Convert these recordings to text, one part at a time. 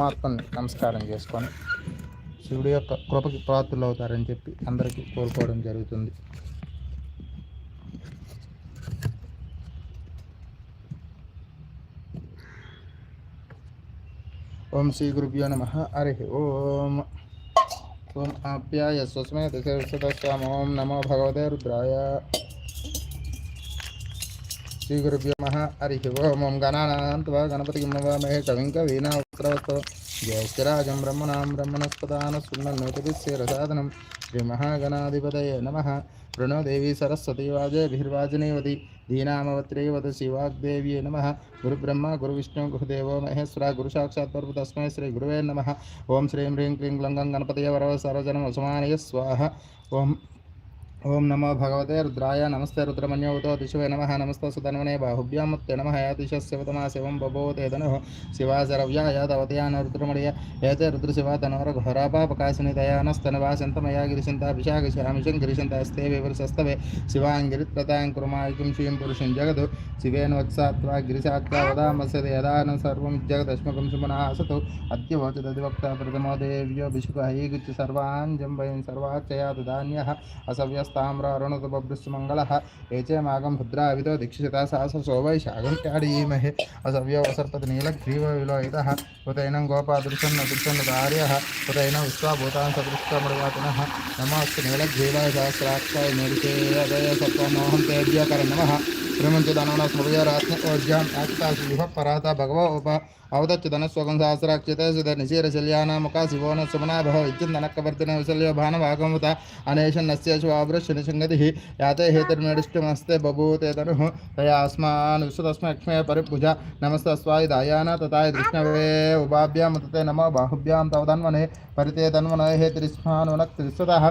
పరమాత్మని నమస్కారం చేసుకొని శివుడి యొక్క కృపకి పాత్రలు అవుతారని చెప్పి అందరికీ కోరుకోవడం జరుగుతుంది. ఓం శ్రీ గురుభ్యో నమ. హరి ఓం. ఓం ఆప్యాయ స్వస్మే దశ ఓం నమో భగవతే రుద్రాయ. శ్రీ గురుభ్యో నమ హరి ఓం ఓం గణానాంత్వా గణపతి నవామహే కవిం కవీనా ఉత్తరవస్తో జ్యేష్ఠరాజం బ్రహ్మణాం బ్రహ్మణస్పదాన సున్నోతిరసాదనం శ్రీ మహాగణాధిపతయ నమ ప్రణోదేవి సరస్వతి వాజేభిర్వాజనేవతి దీనామవత్రేవత శివాగ్దేవ్యే నమ గురుబ్రహ్మ గురువిష్ణు గురుదేవో మహేశ్వర గురు సాక్షాత్ పరమ తస్మై శ్రీ గురువే నమ ఓం శ్రీం హ్రీం క్లీం లంగం గణపతయ వరవ సర్వజనం వసమానయ స్వాహ ఓం ఓం నమో భగవతే రుద్రాయ నమస్తే రుద్రమన్యోతో దిశువే నమ నమస్తే సుధన్వనే బాహుభ్యాముత్తే నమ యాతిశస్యవతమా శివం బభోతే ధను శివాజరవ్యాయ తవతయాన రుద్రమడియ ఏతే రుద్రశివ తనవర ఘోరాపాపకాశిని దయానస్తనవాసంతమయా గిరిశంతాభిషాకశామిషం గిరిశంతాస్తే వివరసస్తవే శివాంగిరిత్రతాం కురుమాయుకిం శ్రీం పురుషం జగదు శివేన వత్సాత్వా గిరిశాత్వా వదామస్య యదానం సర్వం జగదశ్మకం సుమనాసతు అద్య వచదధివక్త ప్రథమో దేవ్యో భిషుకహైగుచ్చ సర్వాన్ జంబైన్ ధాన్య ధాన్యः తామ్రారుణతపభృష్మంగళ ఏచేమాగం భద్రావితో దీక్షిత సహసో వైశాగంటాడీమహే అసవ్యో వసర్పతి నీలగ్రీవ విలోయిత హృతైనం గోపాదృశం నదృశం ఆర్య హృతైన విశ్వాభూతాన్ సదృష్టమృగాతిన నీల నీలగ్రీవాయ సహస్రాక్షాయ నిరుచేదయ సత్వమోహం తేజ్యకర నమ స్మృయ స్మృజరాత్మ ఓజ్యాం యాక్తా శివ పరాత భగవ ఉప उप అవదచ్యుతనస్వకం సహస్రాక్షిత సుధ నిశీరశల్యానామక శివోన సుమనాభవ ఇచ్చిందనక్కవర్తిన విశల్యో భానభాగముత అనేషన్ నస్యేషు ఆవృష్యని సంగతి యాతే హేతుర్మేడిష్టమస్తే బభూతే తను తయా అస్మాన్ విశ్వతస్మక్ష్మే పరిభుజ నమస్తస్వాయ దాయాన తథాయ దృష్ణవే ఉభాభ్యాం నమో బాహుభ్యాం తవ తన్మనే పరితే తన్మన హేతిరిస్మానునక్తిరిస్తతః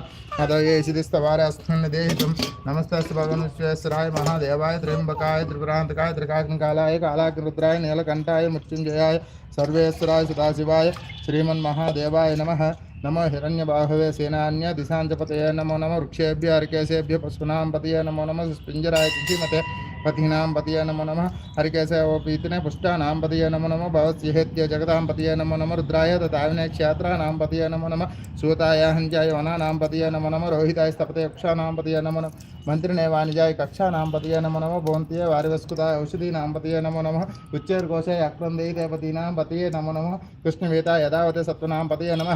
అదయేషిదిస్తవారే అస్మిన్ దేహితుం నమస్తస్సు భగవన్ విశ్వేశ్వరాయ మహాదేవాయ త్ర్యంబకాయ త్రిపురాంతకాయ త్రికాగ్నికాలాయ కాలాగ్నిరుద్రాయ నీలకంఠాయ మృత్యుంజయాయ सर्वेश्वराय सर्वेश्वराय सदाशिवाय श्रीमन्महादेवाय नम। नमो हिरण्यबाहवे सेनान्य दिशाजपत नमो नम वृक्षेभ्य अर्केशेभ्य पशुनाम पतये नमो नम। पिञ्जराय कृषिमते पतीनां पतिय नमो नमः हरिकेशोपीतिने पुष्टानां पतिय नमो नम भवस्येत्य जगदा पतिय नमो नमः रुद्राय नाम पतिय नमो नम सूताय वना वनानां पतिय नमो नम रोहिताय स्तपते कक्षा पतिय नमो नम मंत्रिणे वाणिजाय कक्षानां पतिय नमो नमः भवन्त्ये वारिवस्कृताय औषधीनां पतिय नमो नम उच्चैर्घोषाय अक्रंदे देवतीनां पतये नमो नम कृष्णवेता यदावते सत्वनाम पतिय नम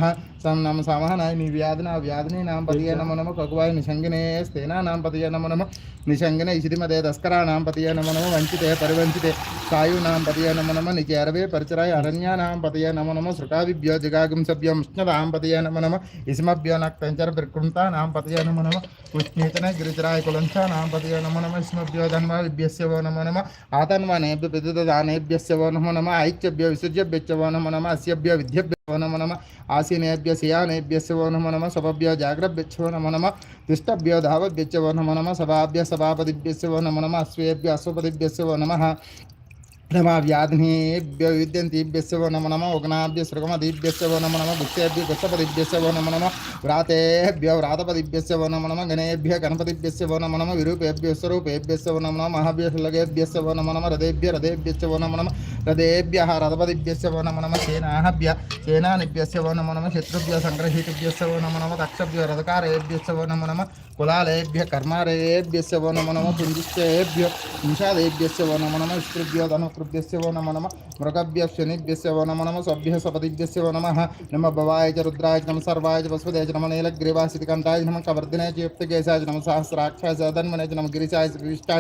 सं नम सामहनाय निव्याधना व्याधिनीनां पतिय नमो नम खगुवाय निषङ्गिने स्तेनानां पतिय नमो नम निषङ्गिने इषितिमदे तस्कराणां ఇషిదిమదే పతయ నమో నమ వంచితే పరివంచితే సాయూనాం పతయ నమో నమ నిచేరవే పరిచరాయ అరణ్యానాం పతయ నమో నమ సృటాదిభ్యో జగాగం సభ్యం ఉష్ణదాం పతయ నమో నమ ఇస్మభ్యో నక్తంచర ప్రకృంతానాం పతయ నమో నమ ఉష్ణీతన గిరిచరాయ కులంచానాం పతయ నమో నమ ఇస్మభ్యో ధన్వాదిభ్యస్య వో నమో నమ ఆతన్వానేభ్య విద్యుదానేభ్యస్య వో నమో నమ ఐక్యభ్య విసృజ్యభ్యచ్చ వో నమో నమ అస్యభ్య విద్యభ్య వో నమో నమ. ఆసీనేభ్య శయానేభ్యస్య వో నమ నమ. సభభ్య జాగ్రభ్యచ్చ నమ నమ. తిష్టభ్యో ధావభ్యచ్చ వో నమో నమ. సభాభ్య సభాపతిభ్యస్య వో నమో నమ. అశ్వేభ్య అశ్వపతిభ్యస్య వో నమ. నమా భ్రమవ్యాధిభ్యో విద్యంతిభ్యస్యో నమ నమ ఉగ్నాభ్య శృగమదిభ్యస్యో నమ నమ గుప్తేభ్య గుప్తపదిభ్యస్యో నమ నమ వ్రాతేభ్యో వ్రాతపదిభ్యస్యో నమ నమ గణేభ్య గణపతిభ్యస్యో నమ నమ విరూపేభ్యో స్వరూపేభ్యస్యో నమ నమ మహాభ్య శులగేభ్యస్యో నమ నమ రథేభ్య రథేభ్యస్యో నమ నమ రథేభ్య రథపదిభ్యస్యో నమ నమ సేనాభ్య సేనానిభ్యస్యో నమ నమ శత్రుభ్య సంగ్రహీతుభ్యస్యో నమ నమ దక్షభ్య రథకారేభ్యస్యో నమ నమ కులాలేభ్య కర్మారేభ్యస్యో నమ నమ పుంజిష్టేభ్యో నిషాదేభ్యస్యో నమ నమ విష్ణుభ్యో ధనకృ कृभ्यस्य वो नम नम मृगभ्य शनिभ्यस्य वो नम नम सभ्य सपतिभ्यस्य वो नम नम भवाय च रुद्राय नम सर्वाय च वसुदेज नम नीलग्रीवासिकांताय नम कवर्धनाय च नम सहस्राक्षाय धन्मने नम गिरिशाय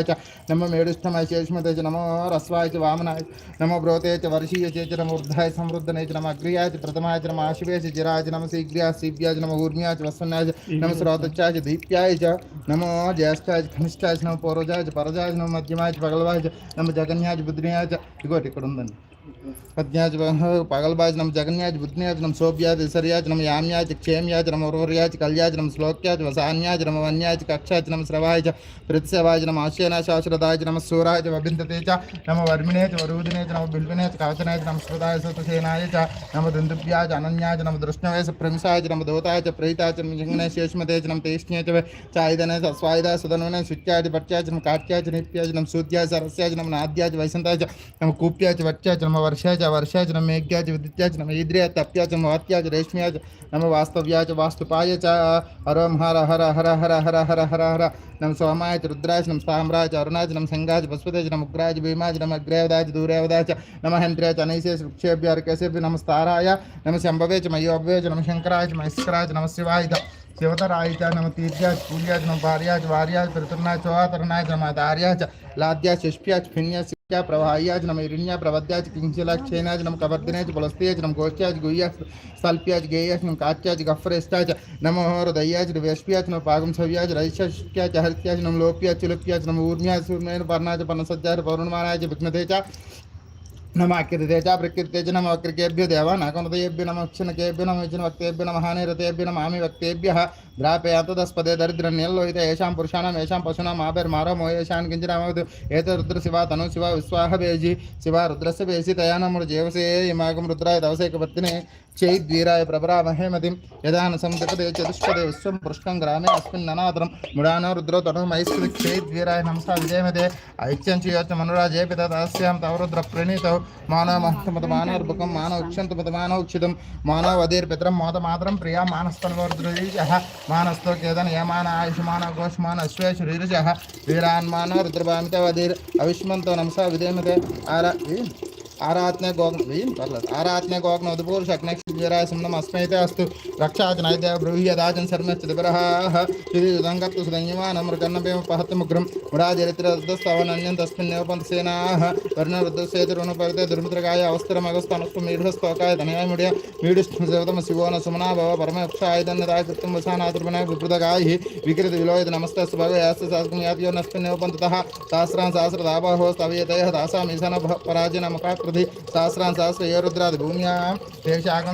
च नम मेडुष्ठमाय शेषमते च नमो रस्वाय च वामनाय नम ब्रोते च वर्षीय चे च नम ऊर्धाय समृद्धने च नम अग्रियाय च प्रथमाय च नम आशिवे च जिराय च नम शीघ्रिया सीव्याय नम ऊर्मियाय च वसन्याय नम स्रोतच्चाय च दीप्याय च नमो ज्येष्ठाय च घनिष्ठाय च नम पौरजाय च परजाय च नम मध्यमाय च बगलवाय च नम जगन्याय च बुद्धियाय ఇగోటి ఇక్కడ ఉందండి पगलबाज, नम जगन्याज बुद्धन्याज नम सोभ्याज ईश्वर्याज नम याम्याज, क्षेम्याज, नम उर्वर्याज, कल्याज, नम श्लोक्याज, वसान्याज, नम वन्याज, कक्षाज, नम श्रवाज प्रत्स्यवाज नम आशयना शाश्वताज नम सूराज वबिंदते च नम वर्मिनेज च नम बिल्विने च नम श्रदाय सतसेनाय च नम दन्तुभ्याज, अनन्याज, नम दृष्णवे च नम दोताय च नम च नम तेष्णे चायदने च स्वायदा सुदनवने शुच्याज पट्याज नम काट्याज नित्याज नम सूद्याज सरस्याज नम नाद्याज वैसंताज नम कूप्याज वट्याज नम नम वर्षाज वर्षाज नम यज्ञाज विद्याज नम इद्रियाच तप्याच महत्याच रेश्म्याच नम वास्तव्याज वास्तुपाय च हरम हर हर हर हर हर हर हर हर नम सोमाय रुद्राज नम साम्राज अरुणाज नम संगाच वसुदेच नम उग्राज भीमाच नम अग्रेवदाज दूरेवदाज नम हंत्र्याच अनैशेष वृक्षेभ्य अर्केशेभ्य नम स्ताराय नम शंभवेच मयोभ्यज नम शंकराज महेश्वराच नम शिवाय शिवतरायच नम तीर्थ्याज पूर्याज नम भार्याज वार्याज पृतृनाज चौहतरनाज नम आदार्याच लाद्याज शिष्प्याच फिन्याज क्या प्रवाह्याज नम इरिण्या प्रवद्याज किंचलाक्षेनाज नम कवर्धनेज पुलस्तेज नम गोष्ठ्याज गुह्याज सल्प्याज गेयाज नम काट्याज गफ्रेष्टाज नम हृदयाज वेष्प्याज नम पागम छव्याज रैश्याज हृत्याज नम लोप्याज चिलुप्याज नम ऊर्म्याज सूर्मेन पर्णाज पनसज्जाज पौर्णमानाज विघ्नतेजा नम अकृतेज प्रकृतेज नम अकृकेभ्यो देवा नाकनतेभ्यो नम क्षणकेभ्यो नम विजन वक्तेभ्य नम हानिरतेभ्यो नमामि वक्तेभ्यः ద్రాపయాతుదస్పదే దరిద్రం నీలలోహిత ఏషాం పురుషాణం ఏషాం పశునాం ఆపేర్మారమో ఏషాన్ కించిరామవతు. ఏత రుద్ర శివ తను శివ విశ్వాహ వేజి శివ రుద్రస్ బేసి తయానముడు జీవసే ఇమాగం రుద్రాయ దవసేకపత్తిని చైద్వీరాయ ప్రభరామహేమతిం. యదాన సంతకదే చతుష్పదే విశ్వం పుష్కం గ్రామే అస్మిన్ ననాద్రం. ముడానో రుద్రో తనుమైస్మి చైద్వీరాయ నమసా విజయమదే. ఐక్యం చేయొచ్చు మనురాజేపి తస్యాం తవ రుద్ర ప్రణీత. మానవ మహత్తమత మానవర్భుకం మానవ ఉక్షంతమత మానవ ఉక్షితం. మానవ అధీర్ అధీర్పితరం మోత మాత్రం ప్రియా మానస్తన్వరుద్రజీ मानस्तो केदन यमान आयुष्मान घोषमान अश्वेश ऋरजः रुद्रभामित रुद्रभामितवधीर् अविष्मन्तो नमसा विधेमते आरा आरात्ने गोग्न आरात्ने गोग्न उद्पूर्ष अग्ने गिराय नमस्मैते अस्तु। रक्षाचनायते ब्रूह्यदाचन शर्मश्चिदपरः यदि युदङ्गत्तु सुदञ्यमानमृगन्नपेमपहतमुग्रं मुग्रम तस्मिन्नेव पन्तसेनाः। वर्णवृद्धस्येतिरुणुपरिते दुर्मित्रकाय अवस्तरमगस्तनस्तु मीढस्तोकाय शिवो न सुमना भव परमक्षायदन्नदा कृतं वसानातृपणा विकृत विलोयत नमस्तस्तु भगवयास्तु सास्कं याति यो नस्मिन्नेव पन्ततः। सहस्रान् सहस्रदाबाहो स्तवयतयः दासामीशान पराजिनमुखाकृति सहस्रान् भूम्या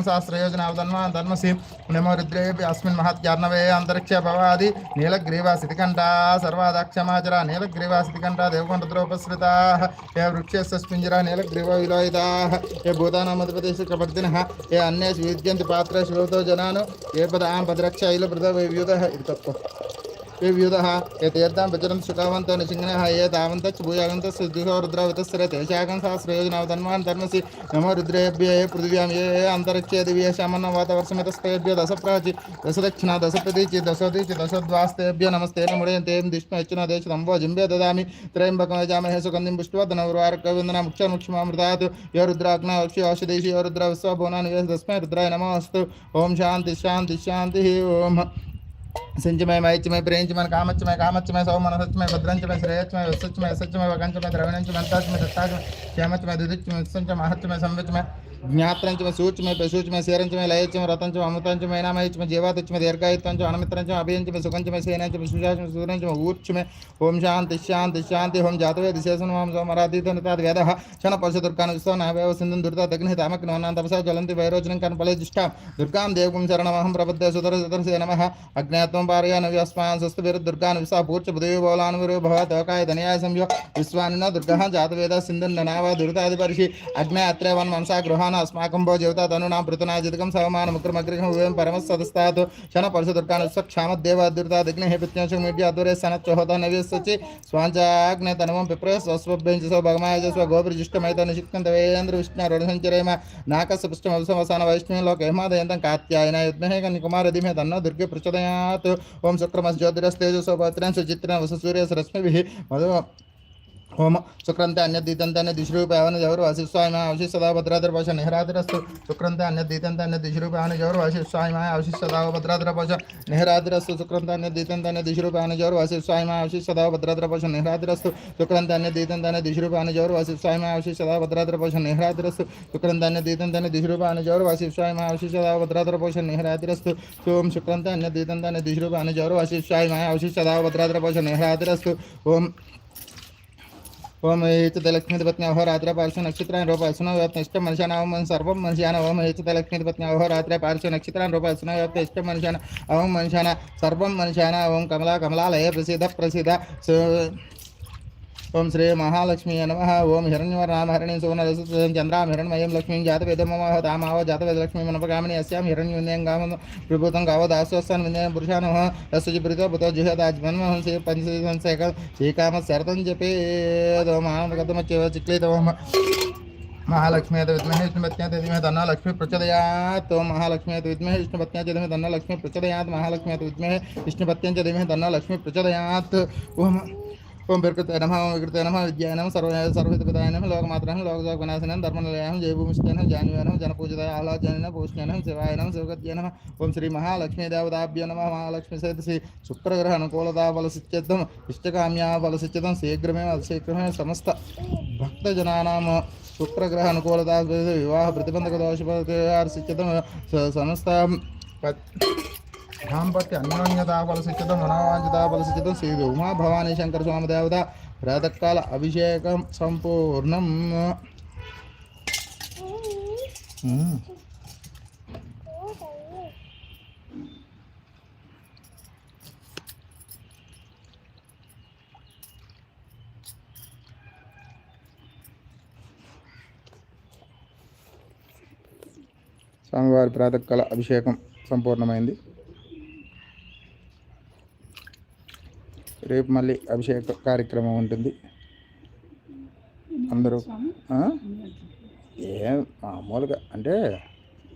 सहस्रयोजनावधन्वा धर्मसि नमरुद्रेऽपि अस्मिन् महत्यार्णवे अन्तरिक्ष भवादि नीलग्रीवासितिकण्ठा सर्वादाक्षमाचरा नीलग्रीवासितिकण्ठा देवकोण्ठद्रोपसृताः ये वृक्षस्तस्मिञ्जरा नीलग्रीवविलोहिताः ये भूतानामधिपतिषु प्रवर्तिनः ये अन्येषु विद्यन्ति पात्रेषु भवतो जनान् ये पद आं पदरक्षैलप्रदवैव्यूतः इति तत्त्वम् ఏ వ్యూధ ఏ తీర్థం విజరం సుఖావంతో నిశింగన ఏ తావంత భూయాగంత సిద్ధుహో రుద్రవతస్ర తేషాగం సహస్రయోజన ధన్వాన్ ధర్మసి నమో రుద్రేభ్య ఏ పృథివ్యాం ఏ అంతరిక్షే దివ్య శామన్న వాతవర్షమితస్తేభ్య దశ ప్రాచి దశ దక్షిణ దశ ప్రతీచి దశోదీచి దశద్వాస్తేభ్య నమస్తే నముడయంతేం దిష్మ యచ్చిన దేశ తంబో జింబే దదామి త్రయంబకం యజామహే సుగంధిం పుష్పధనౌర్వార్కవిందన ముఖ్య ముఖ్యమామృతాత్ యో రుద్రాగ్న ఔషి ఔషధీషి యో రుద్ర విశ్వభూనాన్ తస్మై రుద్రాయ నమోస్తు ఓం శాంతి శాంతి శాంతి ఓం सिंचमय मैचमय प्रेंचमय कामचमय कामचमय सौमन सचमय भद्रंचमय श्रेयचमय वसचमय सचमय वगंचमय द्रवणंचमय अंताचमय दत्ताचमय क्षेमचमय दुदिचमय संचमय महचमय संविचमय జ్ఞాత్రంచమ సూక్ష్మ సూక్ష్మ శీరంచమ లయచమ రతంచమ అమృతంచమ ఐనామయచమ జీవాతచ్చమ దీర్ఘాయుత్వంచ అణమిత్రంచమ అభయంచమ సుఖంచమ సేనంచమ సుశాచమ సూర్యంచమ ఊర్చమే ఓం శాంతి శాంతి శాంతి హోం జాతవే దిశేషన్ హోం సోమరాధీతనితాద్ వేద క్షణ పశు దుర్గాను విశ్వ నావేవ సింధుం దుర్త దగ్ని తామగ్నోనా తపసా జ్వలంతి వైరోచనం కన్ ఫలే జిష్టాం దుర్గాం దేవకుం శరణమహం ప్రపద్య సుధర సుధరసే నమ అజ్ఞాత్వం పారయాను వ్యస్మాన్ స్వస్తి విరు దుర్గాను విశా పూర్చ బుదేవి బౌలాను విరు భవ తోకాయ ధనయాయ సంయో విశ్వానున దుర్గా జాతవేద సింధుం ననావ దురితాది పరిషి అగ్నే అత్రే వన్ మనసా గృహ ధర్మాన అస్మాకం భో జీవిత ధనునా భృతనాజితకం సవమాన ముక్రమగ్రహం ఉభయం పరమ సదస్తాత్ శన పరుష దుర్గాన స్వక్షామద్దేవ దుర్దా దిగ్న హే పిత్యోషం మీడ్యా దురే సన చోహోద నవ్య సచి స్వాంచాగ్నే తనమం పిప్ర స్వస్వభ్యం చ భగమాయ స్వ గోభిర్జిష్టమైత నిషిక్తం దేవేంద్ర విష్ణు రుణ సంచరేమ. నాకస్య పృష్టం అవసవసాన వైష్ణవం లోక హేమాదయంతం కాత్యాయన యుద్మహే కన్యకుమార ధీమే తన్న దుర్గే పృచదయాత్ ఓం శుక్రమస్ జ్యోతిరస్తేజసో పత్రం సుచిత్రం వసు సూర్యస్ మధు होम शुक्रंते अन्यदीतंते अन्य दिशरूपावन जवर वाशिस्वाय मैं अवशिष सदा भद्राधर पाशा नेहरादरस्तु। शुक्रंते अन्यदीतंते अन्य दिशरूपावन जवर वाशिस्वाय मैं अवशिष सदा भद्राधर पाशा नेहरादरस्तु। शुक्रंते अन्यदीतंते अन्य दिशरूपावन जवर वाशिस्वाय मैं अवशिष सदा भद्राधर पाशा नेहरादरस्तु। शुक्रंते अन्यदीतंते अन्य दिशरूपावन जवर वाशिस्वाय मैं अवशिष सदा भद्राधर पाशा नेहरादरस्तु। शुक्रंते अन्यदीतंते अन्य दिशरूपावन जवर वाशिस्वाय मैं अवशिष सदा भद्राधर पाशा नेहरादरस्तु। ओम शुक्रंते अन्यदीतंते अन्य दिशरूपावन जवर वाशिस्वाय मैं अवशिष सदा भद्राधर पाशा ओम ఓం ఏచితలక్ష్మీపత్న్యవహో రాత్రే పార్శ్వ నక్షత్రాన్ని రూపాల్సిన వ్యాప్త ఇష్టం మనిషాన ఓం సర్వం మనిషాన ఓం ఏచితలక్ష్మీపత్న్యవహో రాత్రే పార్శ్వ నక్షత్రాన్ని రూపాల్సిన వ్యాప్త ఇష్టం మనిషాన ఓం మనిషాన సర్వం మనిషాన ఓం కమలా కమలాలయ ప్రసిద్ధ ప్రసిద్ధ ओम श्री महालक्ष्मी नम। ओम हिण्यम हरिणी सुवर्ण चंद्रा हिरण्मयम लक्ष्मी जातवेदमोह तामाव जातवेदलक्ष्मी मनपकामिनी अस्याम हिरण्युन्यंगाम विभूतं गाव दासन विनय पुरुषा नम रसुजिपुरितो बुतो जुहदाजमन्मोहन श्री पंचशेख श्रीकाम जपेदमानगतमच्येव चिक्लितमः महालक्ष्मी विद्महे विष्णुपत्या धीमहि तन्ना लक्ष्मी प्रचोदयात्। तो महालक्ष्मी विद्महे विष्णुपत्या लक्ष्मी प्रचोदयात। महालक्ष्मी विद्महे विष्णुपत्या धीमहि तन्ना लक्ष्मी प्रचोदयात्। ओम ఓం ప్రకృతే నమ ఓం వికృతే నమ విద్యాయ నమ సర్వ సర్వహితపదాయ నమ లోకమాత్రం లోకజోగ వినాశనం ధర్మనిలయం జయభూమిష్టనం జాన్వేనం జనపూజిత ఆలోచన పూష్ణనం శివాయ నమ శివగత్య నమ ఓం శ్రీ మహాలక్ష్మీదేవతాభ్య నమ మహాలక్ష్మి సేతసి శుక్రగ్రహ అనుకూలతా బలసిత్యర్థం ఇష్టకామ్యా అనుకూలత వివాహ ప్రతిబంధక దోష సమస్త దాంపత్య అన్యోన్యతా ఫలసిచ్చితం మనోవాంఛితా ఫలసిచ్చితం శ్రీ ఉమా భవానీ శంకర స్వామి దేవత ప్రాతకాల అభిషేకం సంపూర్ణం. స్వామివారి ప్రాతకాల అభిషేకం సంపూర్ణమైంది. రేపు మళ్ళీ అభిషేక కార్యక్రమం ఉంటుంది. అందరూ ఏ మామూలుగా అంటే